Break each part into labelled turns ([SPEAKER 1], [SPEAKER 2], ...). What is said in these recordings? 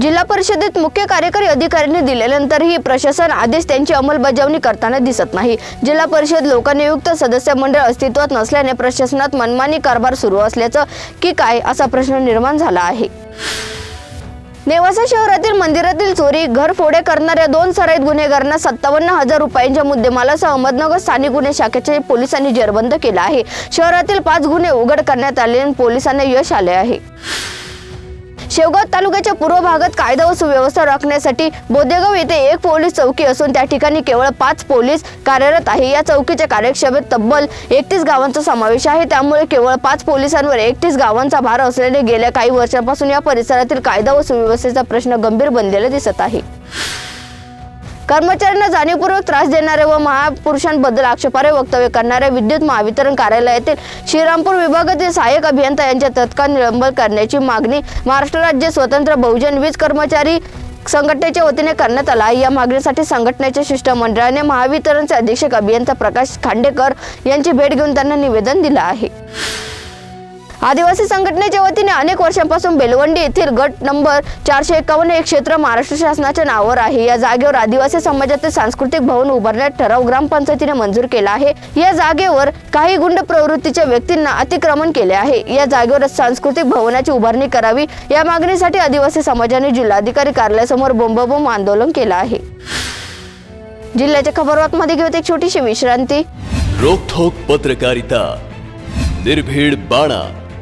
[SPEAKER 1] जिल्हा परिषदेत मुख्य कार्यकारी अधिकाऱ्यांनी दिल्यानंतरही प्रशासन आदेश त्यांची अंमलबजावणी करताना दिसत नाही. जिल्हा परिषद लोकनियुक्त सदस्य मंडळ अस्तित्वात नसल्याने प्रशासनात मनमानी कारभार सुरू असल्याचं की काय असा प्रश्न निर्माण झाला आहे. नेवासा शहरातील मंदिरातील चोरी घरफोडे करणाऱ्या दोन सराईत गुन्हेगारांना सत्तावन्न हजार रुपयांच्या मुद्देमालासह अहमदनगर स्थानिक गुन्हे शाखेचे पोलिसांनी जेरबंद केला आहे. शहरातील पाच गुन्हे उघड करण्यात आले पोलिसांना यश आले आहे. शेवगाव तालुक्याच्या पूर्व भागात कायदा व सुव्यवस्था राखण्यासाठी बोदेगाव येथे एक पोलीस चौकी असून त्या ठिकाणी केवळ पाच पोलीस कार्यरत आहे. या चौकीच्या कार्यक्षमेत तब्बल एकतीस गावांचा समावेश आहे. त्यामुळे केवळ पाच पोलिसांवर एकतीस गावांचा भार असल्याने गेल्या काही वर्षांपासून या परिसरातील कायदा व सुव्यवस्थेचा प्रश्न गंभीर बनलेला दिसत आहे. कर्मचाऱ्यांना जाणीवपूर्वक त्रास देणारे व महापुरुषांबद्दल आक्षेपार्ह वक्तव्य करणाऱ्या विद्युत महावितरण कार्यालयातील श्रीरामपूर विभागातील सहाय्यक अभियंता यांच्या तत्काळ निलंबन करण्याची मागणी महाराष्ट्र राज्य स्वतंत्र बहुजन वीज कर्मचारी संघटनेच्या वतीने करण्यात आला आहे. या मागणीसाठी संघटनेच्या शिष्टमंडळाने महावितरणचे अधीक्षक अभियंता प्रकाश खांडेकर यांची भेट घेऊन त्यांना निवेदन दिलं आहे आदिवासी संघटनेच्या वतीने अनेक वर्षांपासून बेलवंडी येथील गट नंबर चारशे एकावन्न हे क्षेत्र महाराष्ट्र शासनाच्या नावावर आहे. या जागेवर आदिवासी समाजातील सांस्कृतिक भवन उभारण्यात ठराव ग्रामपंचायतीने मंजूर केला आहे. या जागेवर काही गुंड प्रवृत्तीच्या व्यक्तींना अतिक्रमण केले आहे. या जागेवर सांस्कृतिक भवनाची उभारणी करावी या मागणीसाठी आदिवासी समाजाने जिल्हाधिकारी कार्यालयासमोर बोंबाबोंब आंदोलन केलं आहे. जिल्ह्याच्या खबरबातमध्ये घेऊन एक छोटीशी विश्रांती.
[SPEAKER 2] रोखोक पत्रकारिता. निर्भीड बाणा.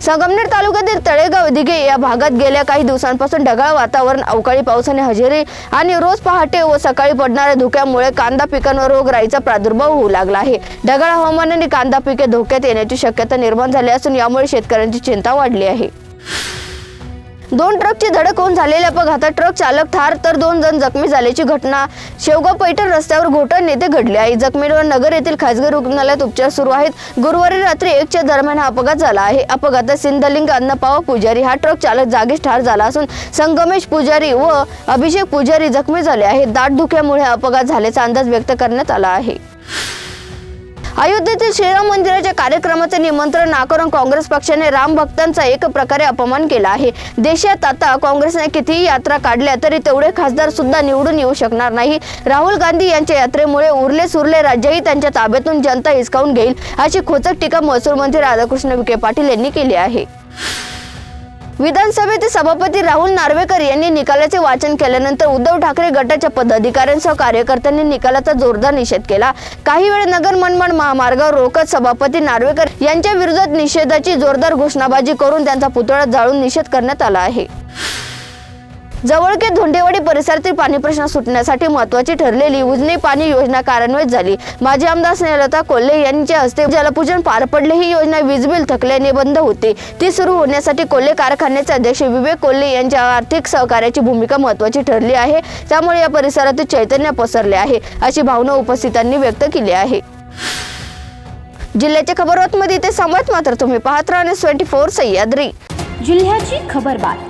[SPEAKER 1] संगमनेर तालुक्यातील तळेगाव दिघे या भागात गेल्या काही दिवसांपासून ढगाळ वातावरण अवकाळी पावसाने हजेरी आणि रोज पहाटे व सकाळी पडणाऱ्या धुक्यामुळे कांदा पिकांवर रोगराईचा प्रादुर्भाव होऊ लागला आहे. ढगाळ हवामानाने कांदा पिके धोक्यात येण्याची शक्यता निर्माण झाली असून यामुळे शेतकऱ्यांची चिंता वाढली आहे. दोन ट्रकची धडक होऊन झालेल्या अपघातात ट्रक चालक ठार तर दोन जण जखमी झाल्याची घटना. शेवगाव पैठण रस्त्यावर घोटण येथे घडली आहे. जखमींवर नगर येथील खासगी रुग्णालयात उपचार सुरू आहेत. गुरुवारी रात्री एकच्या दरम्यान हा अपघात झाला आहे. अपघातात सिंधलिंग अन्नपावा पुजारी हा ट्रक चालक जागीच ठार झाला असून संगमेश पुजारी व अभिषेक पुजारी जखमी झाले आहेत. दाट धुक्यामुळे अपघात झाल्याचा अंदाज व्यक्त करण्यात आला आहे. अयोध्येतील श्रीराम मंदिराच्या कार्यक्रमाचे निमंत्रण नाकारून काँग्रेस पक्षाने राम भक्तांचा एक प्रकारे अपमान केला आहे. देशात आता काँग्रेसने कितीही यात्रा काढल्या तरी तेवढे खासदार सुद्धा निवडून येऊ शकणार नाही. राहुल गांधी यांच्या यात्रेमुळे उरले सुरले राज्यही त्यांच्या ताब्यातून जनता हिसकावून घेईल अशी खोचक टीका महसूल मंत्री राधाकृष्ण विखे पाटील यांनी केली आहे. विधानसभेचे सभापती राहुल नार्वेकर यांनी निकालाचे वाचन केल्यानंतर उद्धव ठाकरे गटाच्या पदाधिकाऱ्यांसह कार्यकर्त्यांनी निकालाचा जोरदार निषेध केला. काही वेळ नगर मनमाड महामार्गावर रोकत सभापती नार्वेकर यांच्या विरोधात निषेधाची जोरदार घोषणाबाजी करून त्यांचा पुतळा जाळून निषेध करण्यात आला आहे. जवळके धोंडेवाडी परिसरातील पाणी प्रश्न सुटण्यासाठी महत्वाची ठरलेली उजनी पाणी योजना कार्यान्वित झाली. माजी आमदार स्नेहलता कोल्हे यांच्या हस्ते जलपूजन पार पडले. ही योजना वीज बिल थकल्याने बंद होती. ती सुरू होण्यासाठी कोल्हे कारखान्याचे अध्यक्ष विवेक कोल्हे यांच्या आर्थिक सहकार्याची भूमिका महत्वाची ठरली आहे. त्यामुळे या परिसरातील चैतन्य पसरले आहे अशी भावना उपस्थितांनी व्यक्त केली आहे. जिल्ह्याच्या खबरबातमध्ये ते समज मात्र तुम्ही पाहत राहणे ट्वेंटी फोर सह्याद्री.
[SPEAKER 3] जिल्ह्याची खबरबात.